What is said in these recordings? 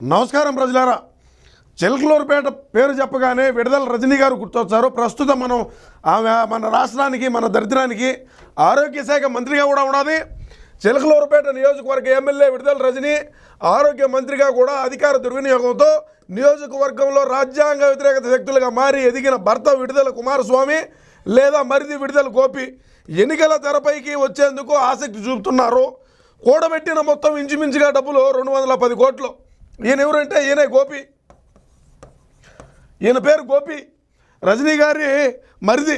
నమస్కారం ప్రజలారా. చిలకలూరుపేట పేరు చెప్పగానే విడుదల రజనీ గారు గుర్తొచ్చారు. ప్రస్తుతం మనం ఆమె మన రాష్ట్రానికి మన దరిద్రానికి ఆరోగ్య శాఖ మంత్రిగా కూడా ఉన్నది. చిలకలూరుపేట నియోజకవర్గ ఎమ్మెల్యే విడుదల రజని ఆరోగ్య మంత్రిగా కూడా అధికార దుర్వినియోగంతో నియోజకవర్గంలో రాజ్యాంగ వ్యతిరేకత శక్తులుగా మారి ఎదిగిన భర్త విడుదల కుమారస్వామి లేదా మరిది విడుదల గోపి ఎన్నికల తెరపైకి వచ్చేందుకు ఆసక్తి చూపుతున్నారు. కూడబెట్టిన మొత్తం ఇంచుమించుగా డబ్బులు రెండు వందల పది కోట్లు. ఈయన ఎవరంటే ఈయనే గోపి. ఈయన పేరు గోపి. రజనీ గారి మరిది.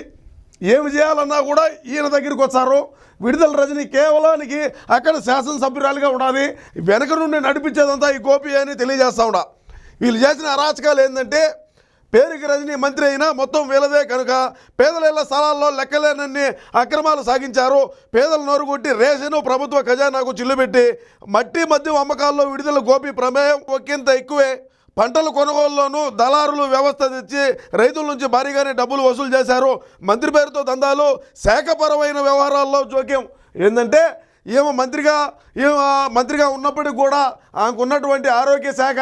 ఏమి చేయాలన్నా కూడా ఈయన దగ్గరికి వచ్చారు. విడుదల రజనీ కేవలానికి అక్కడ శాసనసభ్యురాలుగా ఉండాలి. వెనక నుండి నడిపించేదంతా ఈ గోపి అని తెలియజేస్తా ఉండా వీళ్ళు చేసిన అరాచకాలు ఏంటంటే పేరుకి రజనీ మంత్రి అయినా మొత్తం వీళ్ళదే కనుక పేదల ఇళ్ళ స్థలాల్లో లెక్కలేనన్ని అక్రమాలు సాగించారు. పేదల నోరుగొట్టి రేషను ప్రభుత్వ ఖజానాకు చిల్లుపెట్టి మట్టి మద్యం అమ్మకాల్లో విడుదల గోపి ప్రమేయం ఒకంత ఎక్కువే. పంటల కొనుగోలులోనూ దళారులు వ్యవస్థ తెచ్చి రైతుల నుంచి భారీగానే డబ్బులు వసూలు చేశారు. మంత్రి పేరుతో దందాలు శాఖపరమైన వ్యవహారాల్లో జోక్యం. ఏంటంటే ఏమో మంత్రిగా ఏమో మంత్రిగా ఉన్నప్పటికి కూడా ఆమెకు ఉన్నటువంటి ఆరోగ్య శాఖ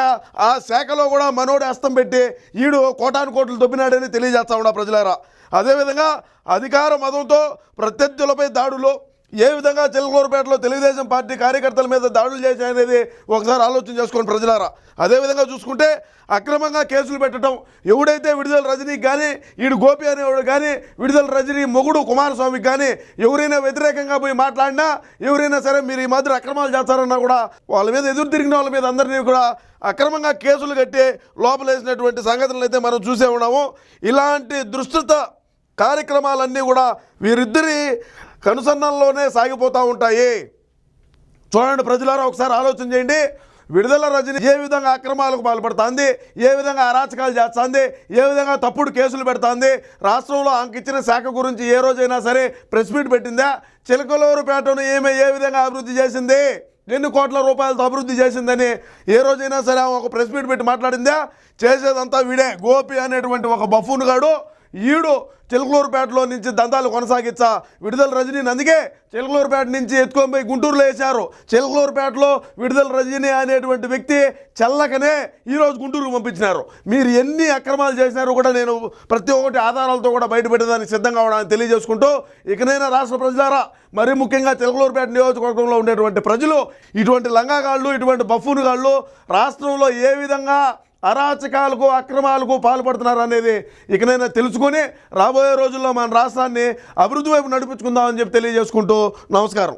ఆ శాఖలో కూడా మనోడి అస్తం పెట్టి ఈడు కోటాను కోట్లు దొబ్బినాడని తెలియజేస్తా ఉన్నా ప్రజలారా. అదేవిధంగా అధికార మతంతో ప్రత్యర్థులపై దాడులు ఏ విధంగా చెల్లగూరుపేటలో తెలుగుదేశం పార్టీ కార్యకర్తల మీద దాడులు చేశాయనేది ఒకసారి ఆలోచన చేసుకోండి ప్రజలారా. అదేవిధంగా చూసుకుంటే అక్రమంగా కేసులు పెట్టడం ఎవడైతే విడుదల రజనీకి కానీ ఈడు గోపి అనేవాడు కానీ విడుదల రజనీ మొగుడు కుమారస్వామికి కానీ ఎవరైనా వ్యతిరేకంగా పోయి మాట్లాడినా ఎవరైనా సరే మీరు ఈ మాదిరి అక్రమాలు చేస్తారన్నా కూడా వాళ్ళ మీద ఎదురు తిరిగిన వాళ్ళ మీద అందరినీ కూడా అక్రమంగా కేసులు కట్టి లోపలేసినటువంటి సంఘటనలు అయితే మనం చూసే ఉన్నాము. ఇలాంటి దృష్టత కార్యక్రమాలన్నీ కూడా వీరిద్దరి కనుసన్నల్లోనే సాగిపోతూ ఉంటాయి. చూడండి ప్రజలారా ఒకసారి ఆలోచన చేయండి. విడుదల రజని ఏ విధంగా అక్రమాలకు పాల్పడుతుంది? ఏ విధంగా అరాచకాలు చేస్తుంది? ఏ విధంగా తప్పుడు కేసులు పెడుతుంది? రాష్ట్రంలో అంకిచ్చిన శాఖ గురించి ఏ రోజైనా సరే ప్రెస్ మీట్ పెట్టిందా? చిలకలూరుపేటను ఏమే ఏ విధంగా అభివృద్ధి చేసింది? ఎన్ని కోట్ల రూపాయలతో అభివృద్ధి చేసిందని ఏ రోజైనా సరే ఒక ప్రెస్ మీట్ పెట్టి మాట్లాడిందా? చేసేదంతా వీడే. గోపి అనేటువంటి ఒక బఫూన్ గాడు ఈడు చిలకలూరుపేటలో నుంచి దందాలు కొనసాగించా విడుదల రజనీని అందుకే చిలకలూరుపేట నుంచి ఎత్తుకొని పోయి గుంటూరులో వేశారు. చిలకలూరుపేటలో విడుదల రజనీ అనేటువంటి వ్యక్తి చల్లకనే ఈరోజు గుంటూరుకు పంపించినారు. మీరు ఎన్ని అక్రమాలు చేసినారో కూడా నేను ప్రతి ఒక్కటి ఆధారాలతో కూడా బయటపెట్టేదానికి సిద్ధంగా ఉండడానికి తెలియజేసుకుంటూ ఇకనైనా రాష్ట్ర ప్రజలారా మరీ ముఖ్యంగా చిలకలూరుపేట నియోజకవర్గంలో ఉండేటువంటి ప్రజలు ఇటువంటి లంగాగాళ్ళు ఇటువంటి బఫూనుగాళ్ళు రాష్ట్రంలో ఏ విధంగా అరాచకాలకు అక్రమాలకు పాల్పడుతున్నారు అనేది ఇకనైనా తెలుసుకొని రాబోయే రోజుల్లో మన రాష్ట్రాన్ని అభివృద్ధి వైపు నడిపించుకుందామని చెప్పి తెలియజేసుకుంటూ నమస్కారం.